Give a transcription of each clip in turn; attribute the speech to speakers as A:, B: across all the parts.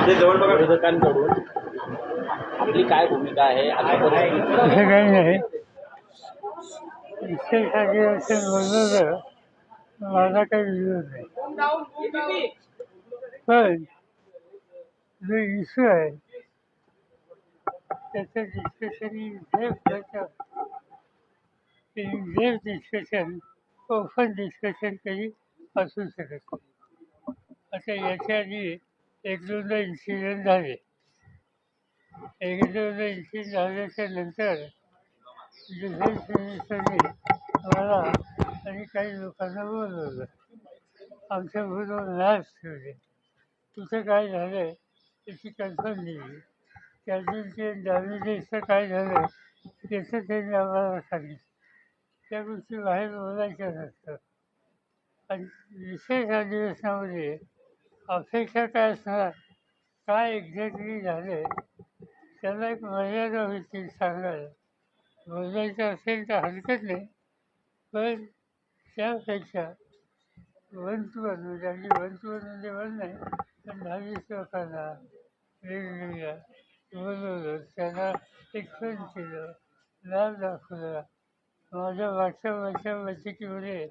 A: म्हणजे विरोधकांकडून आपली काय भूमिका आहे
B: असं काही नाही. विशेषसाठी बोललं तर माझा काही विरोध नाही. पण जो इश्यू आहे त्याचं discussion in discussion open discussion कधी असू शकत नाही. आता याच्या आधी एक दोनदा इन्सिडेंट झाले. एक दोनदा इन्सिडेंट झाल्याच्यानंतर डिफेन्स मिनिस्टरने मला आणि काही लोकांना बोलवलं. आमच्या बरोबर लॅब्स ठेवले. तुझं काय झालं त्याची कन्फर्म दिली ते डॅमेजेसचं काय झालं त्याचं त्यांनी आम्हाला सांगितलं. त्या गोष्टी बाहेर बोलायच्या नसतं आणि विशेष अधिवेशनामध्ये अपेक्षा काय असणार काय एक्झॅक्टली झालं त्याला एक मर्यादा होती सांगायला. बोलायचं असेल तर हरकत नाही पण त्यापेक्षा वन टू वन म्हणजे अगदी वन टू वन म्हणजे वन नाही पण दहावीस लोकांना वेगवेगळ्या बोलवलं त्यांना एक्सप्लेन केलं लॅब दाखवला. माझ्या मागच्या वर्षा बैठकीमध्ये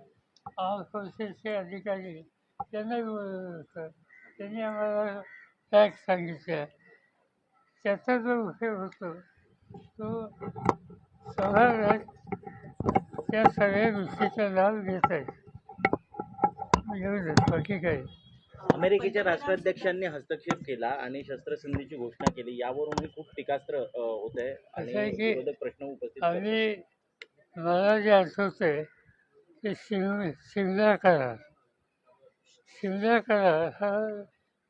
B: आर्म फोर्सेसचे अधिकारी त्यांनाही बोलवलं होतं. त्यांनी आम्हाला फॅक्ट सांगितल्या? त्याचा जो विषय होतो तो सभागृहात त्या सगळ्या गोष्टीचा लाभ घेत आहेत एवढंच बाकी काही.
A: अमेरिकेच्या राष्ट्राध्यक्षांनी हस्तक्षेप केला आणि शस्त्रसंधीची घोषणा केली. यावरूनही खूप टीकास्त्र होत आहे
B: असं आहे
A: आणि प्रश्न उपस्थित.
B: आम्ही मला जे आठवतंय ते शिम शिमला करार शिमला करार हा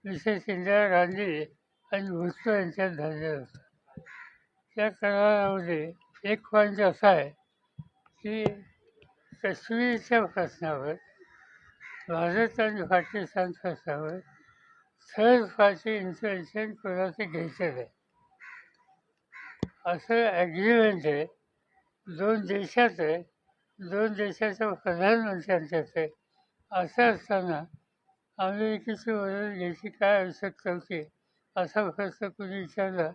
B: विशेष इंदिरा गांधी आणि भुजबळ यांच्यात झालेला होता. त्या करारामध्ये एक पॉईंट असा आहे की काश्मीरच्या प्रश्नावर भारत आणि पाकिस्तान प्रश्नावर थर्ड पार्टी इंटरव्हेन्शन कोणाचं घ्यायचं नाही. असं ॲग्रीमेंट आहे. दोन देशात आहे. दोन देशाच्या प्रधानमंत्र्यांच्यात आहे. असं असताना अमेरिकेची मदत घ्यायची काय आवश्यकता होती असा प्रश्न कुणी विचारला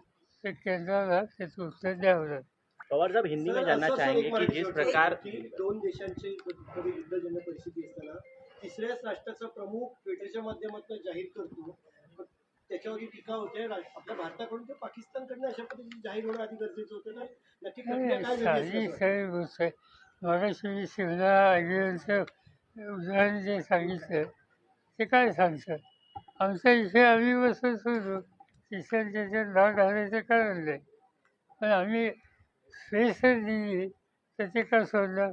B: तर केंद्राला त्याचं उत्तर द्यावं लागतं
A: पवार साहब हिंदी में जानना चाहेंगे कि जिस प्रकार
C: की दोन देशांची कधी युद्धजन्य परिस्थिती असताना तिसऱ्याच राष्ट्राचा प्रमुख ट्विटरच्या माध्यमातून जाहीर करतो. मग त्याच्यावरही टीका होते आपल्या भारताकडून ते पाकिस्तानकडनं अशा पद्धतीने जाहीर होणं आधी गरजेचं होतं तर नक्की
B: साधी? खरी गोष्ट आहे. मगाशी मी शिवना ॲग्रीमेंटचं उदाहरण जे सांगितलं ते काय सांगतं आमच्या इथे आम्ही बसून होतो तिसऱ्या त्याच्यात भाग घालायचं कारण नाही पण आम्ही स्पेसच दिली तर ते का सोडलं